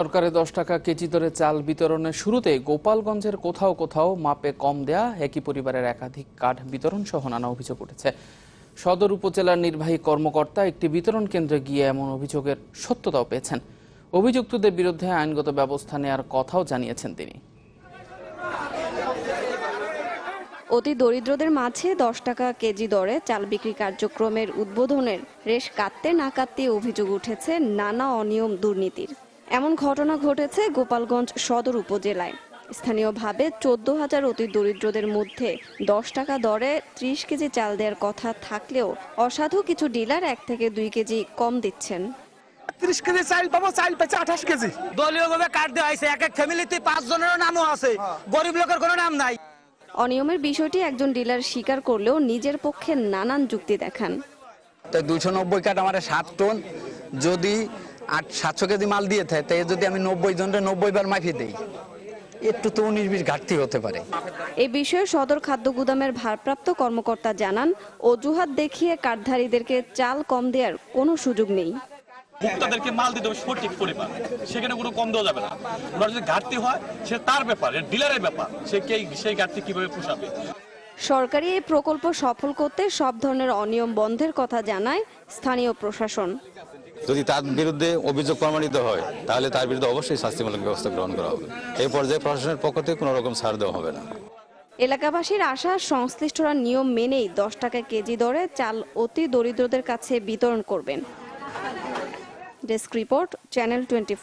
সরকারের দশ টাকা কেজি দরে চাল বিতরণের শুরুতে গোপালগঞ্জের কোথাও কোথাও মাপে কম দেয়া, একই পরিবারের একাধিক কার্ড বিতরণ সহ নানা অভিযোগ উঠেছে। সদর উপজেলার নির্বাহী কর্মকর্তা একটি বিতরণ কেন্দ্রে গিয়ে এমন অভিযোগের সত্যতাও পেয়েছেন। অভিযুক্তদের বিরুদ্ধে আইনগত ব্যবস্থা নেওয়ার কথাও জানিয়েছেন তিনি। অতি দরিদ্রদের মাঝে দশ টাকা কেজি দরে চাল বিক্রি কার্যক্রমের উদ্বোধনের রেশ কাটতে না কাটতে অভিযোগ উঠেছে নানা অনিয়ম দুর্নীতির। এমন ঘটনা ঘটেছে গোপালগঞ্জ সদর উপজেলায়। স্থানীয়ভাবে চোদ্দ হাজার অতি দরিদ্রদের মধ্যে দশ টাকা দরে ত্রিশ কেজি চাল দেওয়ার কথা থাকলেও অসাধু কিছু ডিলার এক থেকে দুই কেজি কম দিচ্ছেন। ত্রিশ কেজি চাল পাবো চাল পেয়েছে আঠাশ কেজি। দলীয় ভাবে কার্ড দেওয়া হয়েছে এক এক ফ্যামিলিতে পাঁচ জনেরও নামও আছে। গরিব লোকের কোনো নাম নাই। অনিয়মের বিষয়টি একজন ডিলার স্বীকার করলেও নিজের পক্ষে নানান যুক্তি দেখান। তাই দুইশো নব্বই কাঠ আমার সাত টন। যদি আট সাতশো কেজি মাল দিয়ে থাকে তাই যদি আমি নব্বই জনের নব্বই বার মাফি দিই একটু তো উনিশ বিশ ঘাটতি হতে পারে। এ বিষয়ে সদর খাদ্য গুদামের ভারপ্রাপ্ত কর্মকর্তা জানান অজুহাত দেখিয়ে কার্ডধারীদেরকে চাল কম দেওয়ার কোনো সুযোগ নেই। ভোক্তাদেরকে মাল দিতে হবে সঠিক পরিমাণ সেখানে কোনো কম দেওয়া যাবে না। ওনার যদি ঘাটতি হয় সে তার ব্যাপার ডিলারের ব্যাপার সে কে সেই ঘাটতি কীভাবে পোষাবে? সরকারি এই প্রকল্প সফল করতে সব ধরনের অনিয়ম বন্ধের কথা জানায় স্থানীয় প্রশাসন। যদি তার বিরুদ্ধে অভিযোগ প্রমাণিত হয় তাহলে তার বিরুদ্ধে অবশ্যই শাস্তিমূলক ব্যবস্থা গ্রহণ করা হবে। এই পর্যায়ে প্রশাসনের পক্ষ থেকে কোনো রকম ছাড় দেওয়া হবে না। এলাকাবাসীর আশা সংশ্লিষ্টরা নিয়ম মেনেই দশ টাকা কেজি দরে চাল অতি দরিদ্রদের কাছে বিতরণ করবেন। Desk report channel twenty